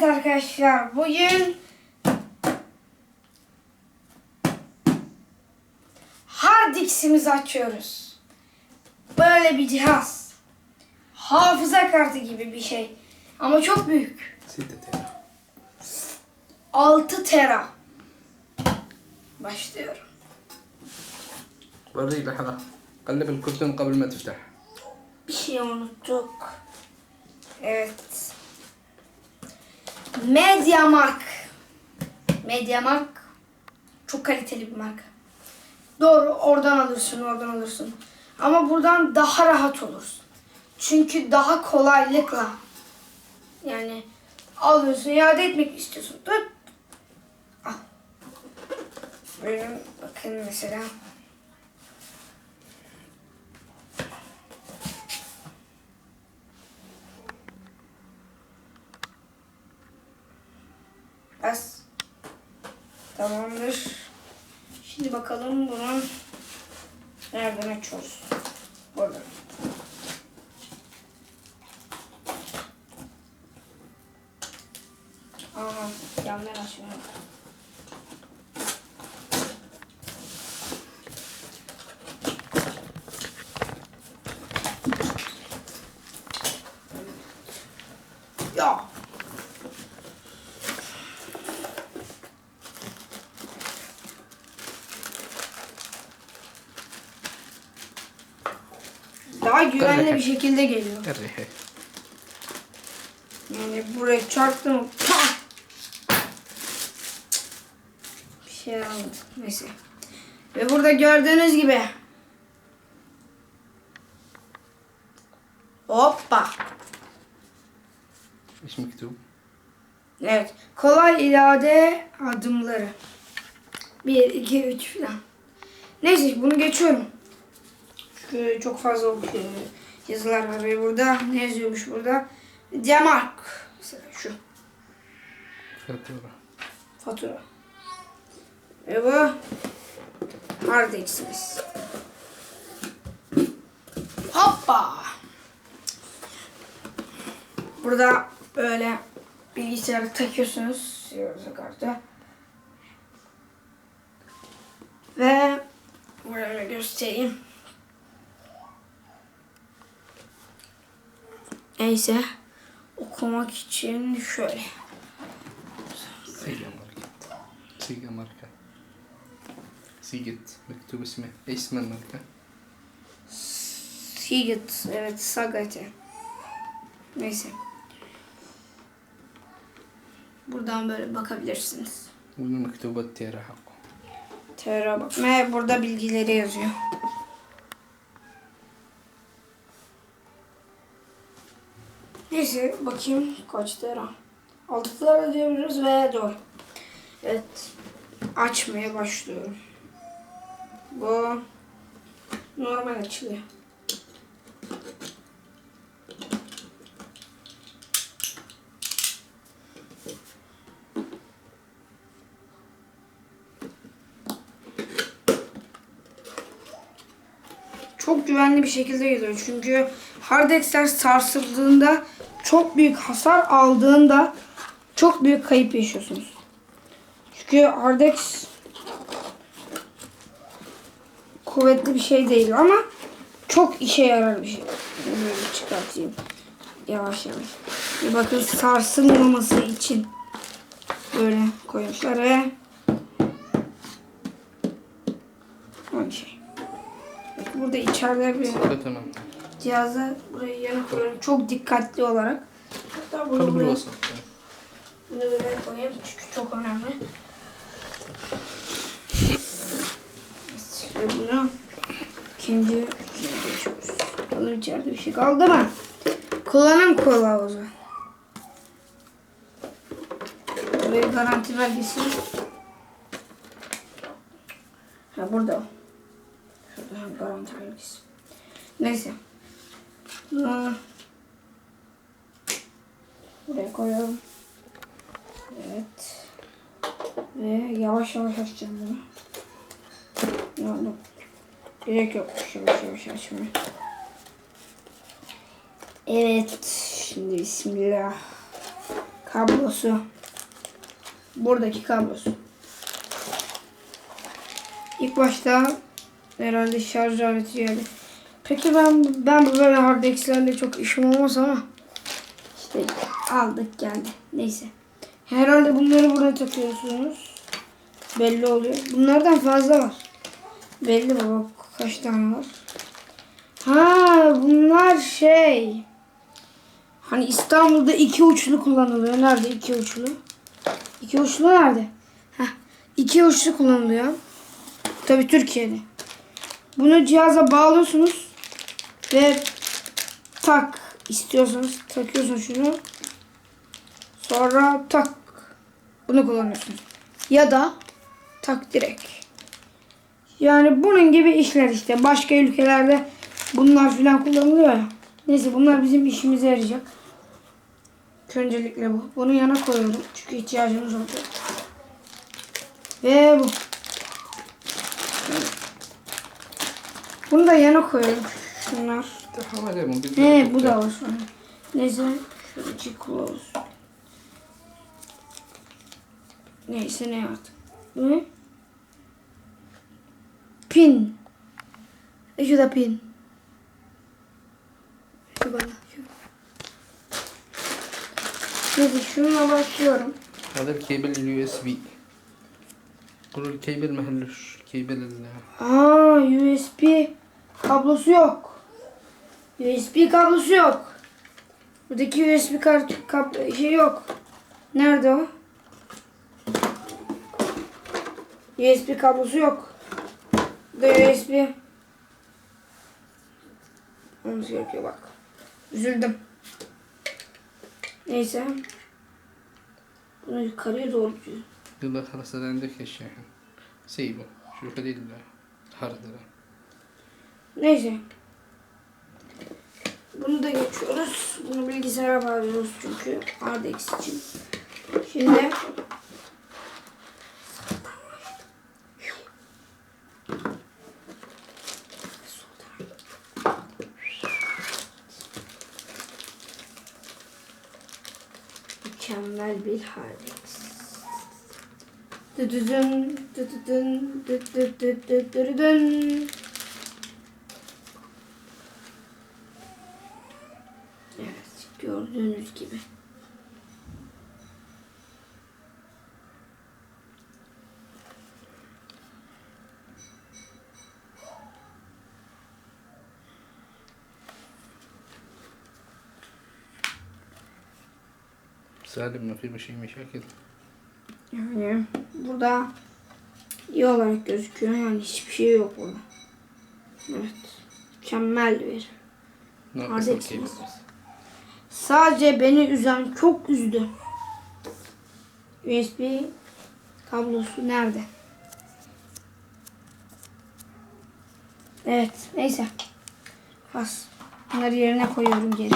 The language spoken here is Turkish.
Evet arkadaşlar bugün hard disk'imizi açıyoruz. Böyle bir cihaz. Hafıza kartı gibi bir şey. Ama çok büyük. 6 تيرا 6 tera. Başlıyorum. وري لحظة قلب الكرتون قبل ما تفتح Bir şey unuttuk. Evet. Mediamark. Mediamark çok kaliteli bir marka. Doğru oradan alırsın oradan alırsın. Ama buradan daha rahat olursun. Çünkü daha kolaylıkla yani alıyorsun iade etmek istiyorsun. Tut. Al. Benim bakın mesela Bas. Tamamdır. Şimdi bakalım bunu nereden açıyoruz? Burada. Aha, yandan açıyorum. Ya. Daha güvenli bir şekilde geliyor. Yani buraya çarptım. Pah! Bir şey aldım. Neyse. Ve burada gördüğünüz gibi. Hoppa. İş mektubu. Evet. Kolay ilade adımları. 1, 2, 3 falan. Neyse bunu geçiyorum. Çünkü çok fazla e, yazılar var ve burada ne yazıyormuş burada? Demark. Mesela şu. Fatura. Fatura. Ve bu hard express. Hoppa. Burada böyle bilgisayarı takıyorsunuz. Yoruz kartı. Ve buraya göstereyim. Neyse okumak için şöyle. Sige marka. Sige marka. Sigit mektub ismi. Esmen marka. Sigit evet Sagate. Neyse. Buradan böyle bakabilirsiniz. Bunun mektubat tera hakkı. Tera bak. Ve burada bilgileri yazıyor. Neyse bakayım kaç tera. 6 tera diyoruz ve doğru. Evet. Açmaya başlıyorum. Bu normal açılıyor. çok güvenli bir şekilde geliyor. Çünkü hard diskler sarsıldığında çok büyük hasar aldığında çok büyük kayıp yaşıyorsunuz. Çünkü Ardex kuvvetli bir şey değil ama çok işe yarar bir şey. Çıkartayım. Yavaş yavaş. Bir bakın sarsılmaması için böyle koymuşlar ve o şey. Burada içeride bir... Sıkı tamam cihaza burayı yarı koyuyorum. Çok dikkatli olarak. Hatta bunu Kalıbını buraya, bunu buraya koyayım çünkü çok önemli. Şimdi bunu ikinci ikinci açıyoruz. Kalır içeride bir şey kaldı mı? Kullanım kılavuzu. Buraya garanti belgesi. Ha burada. Şurada garanti belgesi. Neyse. Bunu buraya koyuyorum. Evet. Ve yavaş yavaş açacağım bunu. Yok. Gerek yokmuş yavaş yavaş açmaya. Evet. Şimdi bismillah. kablosu. Buradaki kablosu. İlk başta herhalde şarj aleti geldi. Peki ben ben bu böyle hard disklerle çok işim olmaz ama işte aldık geldi. Neyse. Herhalde bunları buraya takıyorsunuz. Belli oluyor. Bunlardan fazla var. Belli baba kaç tane var. Ha bunlar şey. Hani İstanbul'da iki uçlu kullanılıyor. Nerede iki uçlu? İki uçlu nerede? Heh, iki uçlu kullanılıyor. Tabii Türkiye'de. Bunu cihaza bağlıyorsunuz ve tak istiyorsanız takıyorsunuz şunu. Sonra tak bunu kullanıyorsunuz. Ya da tak direkt. Yani bunun gibi işler işte. Başka ülkelerde bunlar filan kullanılıyor ya. Neyse bunlar bizim işimize yarayacak. Öncelikle bu. Bunu yana koyuyorum. Çünkü ihtiyacımız olacak. Ve bu. Bunu da yana koyuyorum. Şunlar. Devam edelim. Biz He bu da var sonra. Neyse. Şöyle close. Neyse ne artık. Ne? Pin. E şu da pin. Şu bana. Şu. Neyse şununla başlıyorum. هذا الكيبل اليو اس بي قولوا الكيبل محلوش كيبل ال Aa USB kablosu yok. USB kablosu yok. Buradaki USB kart kap şey yok. Nerede o? USB kablosu yok. Burada USB. Olması gerekiyor bak. Üzüldüm. Neyse. Bunu yukarıya doğru gidiyor. يلا خلاص هذا عندك الشاحن سيبه شوف هذه الهاردرة Neyse. Bunu da geçiyoruz. Bunu bilgisayara bağlıyoruz çünkü Ardex için. Şimdi mükemmel bir Ardex. Dıdıdın, dıdıdın, dıdıdıdıdıdıdın. Evet, gördüğünüz gibi. سالم ما في مشي مشاكل Yani burada iyi olarak gözüküyor. Yani hiçbir şey yok burada. Evet. Mükemmel bir. ناقص Ardex الكيبل mi? بس Sadece beni üzen, çok üzdü. USB kablosu nerede? Evet, neyse. Bas. Bunları yerine koyuyorum geri.